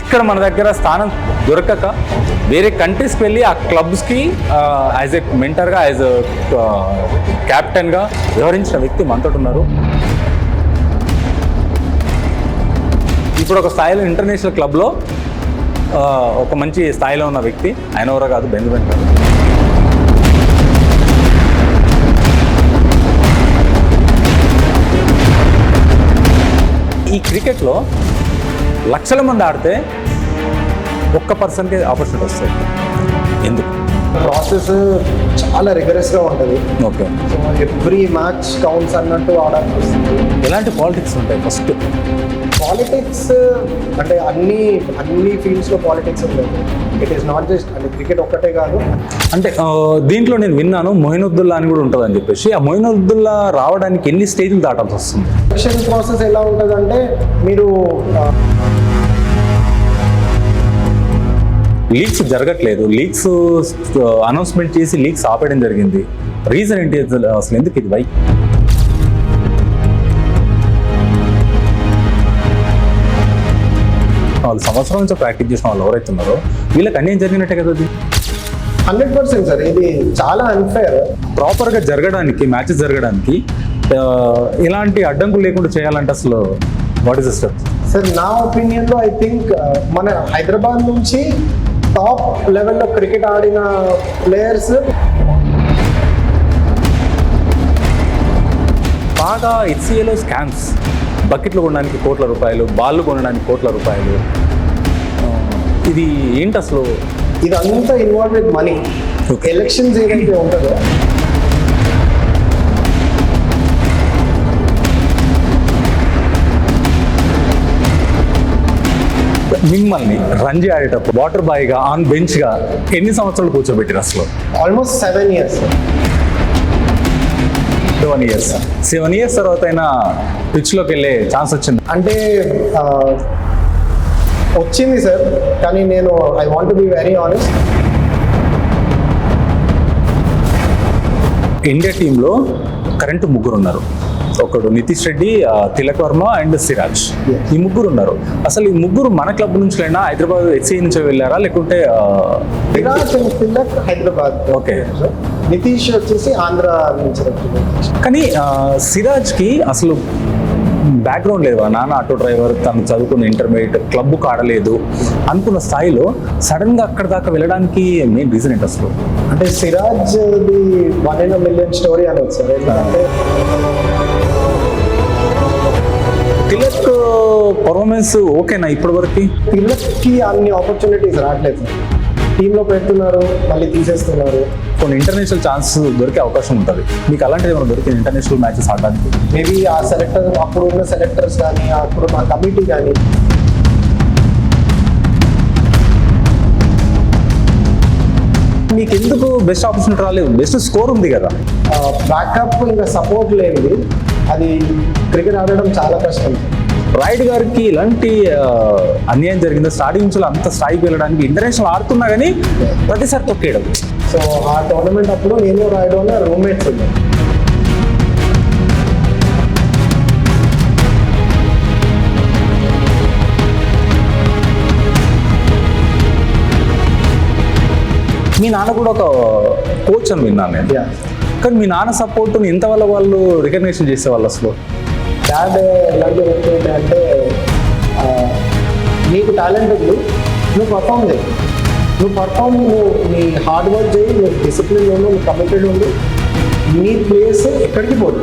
ఇక్కడ మన దగ్గర స్థానం దొరకక వేరే కంట్రీస్కి వెళ్ళి ఆ క్లబ్స్కి యాజ్ ఎ మెంటర్గా యాజ్ ఎ క్యాప్టెన్గా వ్యవహరించిన వ్యక్తి మనతో ఉన్నారు. ఇప్పుడు ఒక స్థాయిలో ఇంటర్నేషనల్ క్లబ్లో ఒక మంచి స్థాయిలో ఉన్న వ్యక్తి ఆయన ఎవరో కాదు బెంజమిన్ గారు ఈ క్రికెట్లో లక్షల మంది ఆడితే ఒక్క పర్సన్కి ఆపర్చునిటీ వస్తుంది. ఎందుకు? ప్రాసెస్ చాలా rigorous గా ఉంటుంది. Okay. So every match counts అన్నట్టు ఆడాల్సి వస్తుంది ఎలాంటి పాలిటిక్స్ ఉంటాయి ఫస్ట్ పాలిటిక్స్ అంటే అన్ని అన్ని ఫీల్డ్స్లో పాలిటిక్స్ ఉండదు. ఇట్ ఈస్ నాట్ జస్ట్ అంటే క్రికెట్ ఒక్కటే కాదు. అంటే దీంట్లో నేను విన్నాను మొయినుద్దుల్లా అని కూడా ఉంటుందని చెప్పేసి. ఆ మొయినుద్దుల్లా రావడానికి ఎన్ని స్టేజ్లు దాటాల్సి వస్తుంది? ఎలక్షన్ ప్రాసెస్ ఎలా ఉంటుందంటే మీరు లీక్స్ జరగట్లేదు. లీక్స్ అనౌన్స్మెంట్ చేసి లీక్స్ ఆపేయడం జరిగింది. రీజన్ ఏంటి అసలు ఎందుకు ఇది? వై? వాళ్ళు సంవత్సరం నుంచి ప్రాక్టీస్ చేసిన వాళ్ళు ఎవరైతే ఉన్నారో వీళ్ళకి అన్యాయం జరిగినట్టే కదా అది? హండ్రెడ్ పర్సెంట్ సార్ ఇది చాలా అన్ఫేర్ ప్రాపర్గా జరగడానికి మ్యాచెస్ జరగడానికి ఆ, ఎలాంటి అడ్డంకులు లేకుండా చేయాలంటే అసలు what is the step sir నా ఒపీనియన్లో ఐ థింక్ మన హైదరాబాద్ నుంచి టాప్ లెవెల్లో క్రికెట్ ఆడిన ప్లేయర్స్ బాగా హెచ్సిఏలో స్కామ్స్ బకెట్లు కొనడానికి కోట్ల రూపాయలు బాళ్ళు కొనడానికి కోట్ల రూపాయలు. ఇది ఏంటి అసలు? ఇదంతా ఇన్వాల్వ్ విత్ మనీ. ఎలక్షన్స్ ఏదైతే ఉంటుందో మిమ్మల్ని రంజీ ఆడేటప్పుడు వాటర్ బాయ్గా ఆన్ బెంచ్గా ఎన్ని సంవత్సరాలు కూర్చోబెట్టారు అసలు? Almost seven years seven years seven years తర్వాత అయినా పిచ్లోకి వెళ్ళే ఛాన్స్ వచ్చింది? అంటే వచ్చింది సార్ కానీ నేను I want be very honest India టీంలో కరెంట్ ముగ్గురు ఉన్నారు. ఒకడు నితీష్ రెడ్డి తిలక్ వర్మ అండ్ సిరాజ్. ఈ ముగ్గురు ఉన్నారు. అసలు ఈ ముగ్గురు మన క్లబ్ నుంచి అయినా హైదరాబాద్ హెచ్ఐ నుంచి వెళ్ళారా? లేకుంటే అండ్ తిలక్ హైదరాబాద్. Okay. నితీష్ వచ్చేసి ఆంధ్ర నుంచి. కానీ సిరాజ్కి అసలు బ్యాక్గ్రౌండ్ లేదు. నాన్న ఆటో డ్రైవర్ తను చదువుకున్న ఇంటర్మీడియట్ క్లబ్కు ఆడలేదు అనుకున్న స్థాయిలో సడన్గా అక్కడ దాకా వెళ్ళడానికి మెయిన్ రీజన్ ఏంటి అసలు? అంటే Siraj the one in million story అనొచ్చు సార్. ఎందుకంటే తిలక్ పర్ఫార్మెన్స్ ఓకేనా ఇప్పటివరకు? తిలక్కి అన్ని ఆపర్చునిటీస్ రావట్లేదు. టీంలో పెడుతున్నారు మళ్ళీ తీసేస్తున్నారు. కొన్ని ఇంటర్నేషనల్ ఛాన్స్ దొరికే అవకాశం ఉంటుంది. మీకు అలాంటిది ఏమైనా దొరికింది ఇంటర్నేషనల్ మ్యాచెస్ ఆడడానికి? మేబీ ఆ సెలెక్టర్ అప్పుడు ఉన్న సెలెక్టర్స్ కానీ అప్పుడు మా కమిటీ కానీ మీకు ఎందుకు బెస్ట్ ఆపర్చునిటీ రాలేదు? బెస్ట్ స్కోర్ ఉంది కదా. బ్యాకప్ ఇంకా సపోర్ట్ లేనిది. అది క్రికెట్ ఆడడం చాలా కష్టం. రైడ్ గారికి ఇలాంటి అన్యాయం జరిగింది? స్టార్టింగ్ నుంచి అంత స్థాయికి వెళ్ళడానికి ఇంటర్నేషనల్ ఆడుతున్నా కానీ ప్రతిసారి తొక్కేయడం. సో ఆ టోర్నమెంట్ అప్పుడు నేను రాయడం రూమ్మేట్స్ ఉన్నాయి మీ నాన్న కూడా ఒక కోచ్ అని విన్నాను నేను. కానీ మీ నాన్న సపోర్ట్ ఎంతవల్ల వాళ్ళు రికగ్నేషన్ చేసేవాళ్ళు అసలు? డాడ్ ఎలాంటి ఆ, నీకు టాలెంట్ ఉంది. నువ్వు పర్ఫామ్ చేయి. నువ్వు పర్ఫామ్ నువ్వు నీ హార్డ్ వర్క్ చేయి నువ్వు డిసిప్లిన్ ఉండు నువ్వు కమిటెడ్ ఉండు నీ ప్లేస్ ఎక్కడికి పోదు.